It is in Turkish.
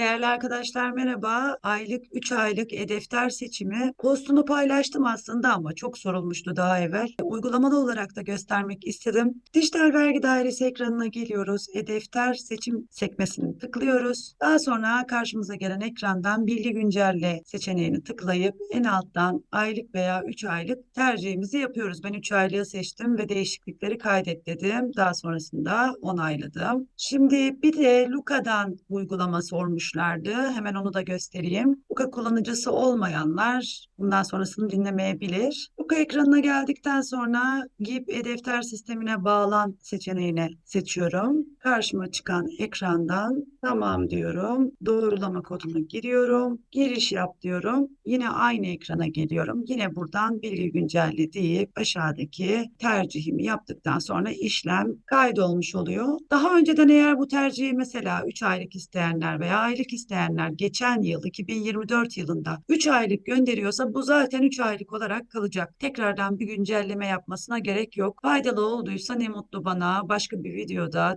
Değerli arkadaşlar merhaba. Aylık 3 aylık e-defter seçimi postunu paylaştım aslında ama çok sorulmuştu daha evvel. Uygulamalı olarak da göstermek istedim. Dijital Vergi Dairesi ekranına geliyoruz. E-defter seçim sekmesini tıklıyoruz. Daha sonra karşımıza gelen ekrandan bilgi güncelle seçeneğini tıklayıp en alttan aylık veya 3 aylık tercihimizi yapıyoruz. Ben 3 aylığı seçtim ve değişiklikleri kaydet dedim. Daha sonrasında onayladım. Şimdi bir de Luka'dan uygulama sormuşlardı. Hemen onu da göstereyim. Luka kullanıcısı olmayanlar bundan sonrasını dinlemeyebilir. Luka ekranına geldikten sonra GİP e-defter sistemine bağlan seçeneğini seçiyorum. Karşıma çıkan ekrandan tamam diyorum. Doğrulama kodunu giriyorum. Giriş yap diyorum. Yine aynı ekrana geliyorum. Yine buradan bilgi güncelle deyip aşağıdaki tercihimi yaptıktan sonra işlem kaydolmuş oluyor. Daha önceden eğer bu tercihi mesela 3 aylık isteyenler veya aylık isteyenler geçen yıl 2024 yılında 3 aylık gönderiyorsa bu zaten 3 aylık olarak kalacak. Tekrardan bir güncelleme yapmasına gerek yok. Faydalı olduysa ne mutlu bana. Başka bir videoda